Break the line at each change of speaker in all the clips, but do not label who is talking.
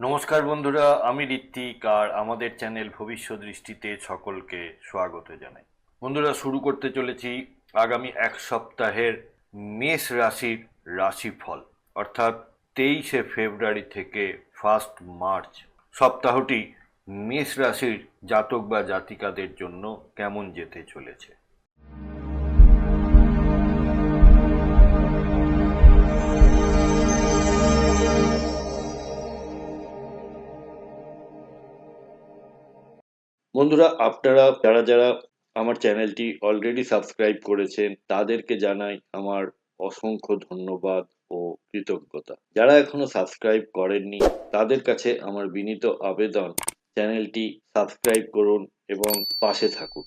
নমস্কার বন্ধুরা, আমি ঋত্বিক আর আমাদের চ্যানেল ভবিষ্যৎ দৃষ্টিতে সকলকে স্বাগত জানাই। বন্ধুরা, শুরু করতে চলেছি আগামী এক সপ্তাহের মেষ রাশির রাশিফল, অর্থাৎ তেইশে ফেব্রুয়ারি থেকে ফার্স্ট মার্চ। সপ্তাহটি মেষ রাশির জাতক বা জাতিকাদের জন্য কেমন যেতে চলেছে? বন্ধুরা, আপনারা, যারা যারা আমার চ্যানেলটি অলরেডি সাবস্ক্রাইব করেছেন, তাদেরকে জানাই আমার অসংখ্য ধন্যবাদ ও কৃতজ্ঞতা। যারা এখনও সাবস্ক্রাইব করেননি, তাদের কাছে আমার বিনীত আবেদন, চ্যানেলটি সাবস্ক্রাইব করুন এবং পাশে থাকুন।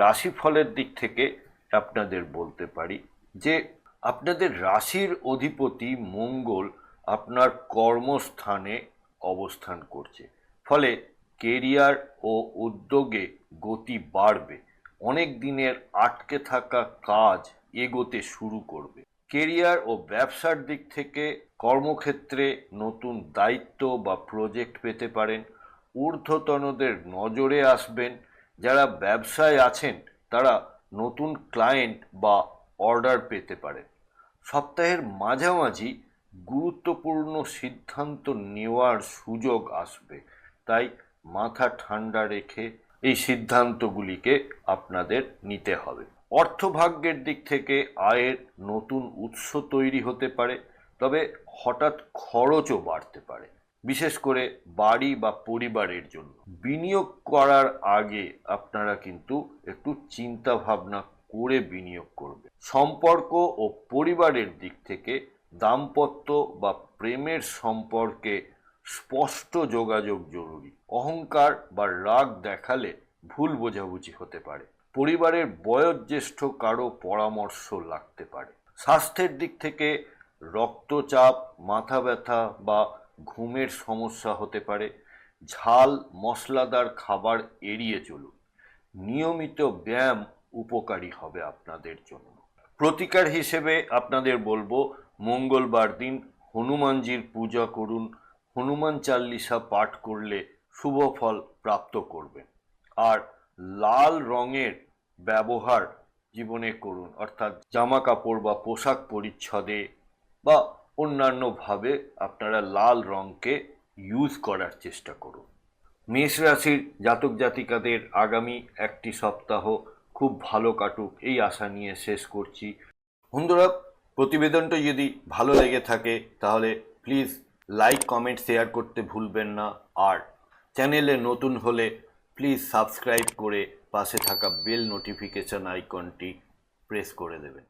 রাশিফলের দিক থেকে আপনাদের বলতে পারি যে, আপনাদের রাশির অধিপতি মঙ্গল আপনার কর্মস্থানে অবস্থান করছে। ফলে কেরিয়ার ও উদ্যোগে গতি বাড়বে। অনেক দিনের আটকে থাকা কাজ এগোতে শুরু করবে। কেরিয়ার ও ব্যবসার দিক থেকে কর্মক্ষেত্রে নতুন দায়িত্ব বা প্রজেক্ট পেতে পারেন। ঊর্ধ্বতনদের নজরে আসবেন। যারা ব্যবসায় আছেন, তারা নতুন ক্লায়েন্ট বা অর্ডার পেতে পারেন। সপ্তাহের মাঝামাঝি গুরুত্বপূর্ণ সিদ্ধান্ত নেওয়ার সুযোগ আসবে। তাই মাথা ঠান্ডা রেখে এই সিদ্ধান্তগুলিকে আপনাদের নিতে হবে। অর্থভাগ্যের দিক থেকে আয়ের নতুন উৎস তৈরি হতে পারে, তবে হঠাৎ খরচও বাড়তে পারে, বিশেষ করে বাড়ি বা পরিবারের জন্য। বিনিয়োগ করার আগে আপনারা কিন্তু একটু চিন্তা ভাবনা করে বিনিয়োগ করবে সম্পর্ক ও পরিবারের দিক থেকে দাম্পত্য বা প্রেমের সম্পর্কে স্পষ্ট যোগাযোগ জরুরি। অহংকার বা রাগ দেখালে ভুল বোঝাবুঝি হতে পারে। পরিবারের বয়োজ্যেষ্ঠ কারও পরামর্শ লাগতে পারে। স্বাস্থ্যের দিক থেকে রক্তচাপ, মাথা ব্যথা বা ঘুমের সমস্যা হতে পারে। ঝাল, মশলাদার খাবার এড়িয়ে চলুন। নিয়মিত ব্যায়াম উপকারী হবে আপনাদের জন্য। প্রতিকার হিসেবে আপনাদের বলব, মঙ্গলবার দিন হনুমানজির পূজা করুন হনুমান চাল্লিশা পাঠ করলে শুভ ফল প্রাপ্ত করবেন আর লাল রঙের ব্যবহার জীবনে করুন, অর্থাৎ জামা কাপড় বা পোশাক পরিচ্ছদে বা অন্যান্যভাবে আপনারা লাল রঙকে ইউজ করার চেষ্টা করুন। মেষ রাশির জাতক জাতিকাদের আগামী একটি সপ্তাহ খুব ভালো কাটুক, এই আশা নিয়ে শেষ করছি। বন্ধুরা, প্রতিবেদনটা যদি ভালো লেগে থাকে, তাহলে প্লিজ লাইক কমেন্ট শেয়ার করতে ভুলবেন না। আর চ্যানেলে নতুন হলে প্লিজ সাবস্ক্রাইব করে পাশে থাকা বেল নোটিফিকেশন আইকনটি প্রেস করে দেবেন।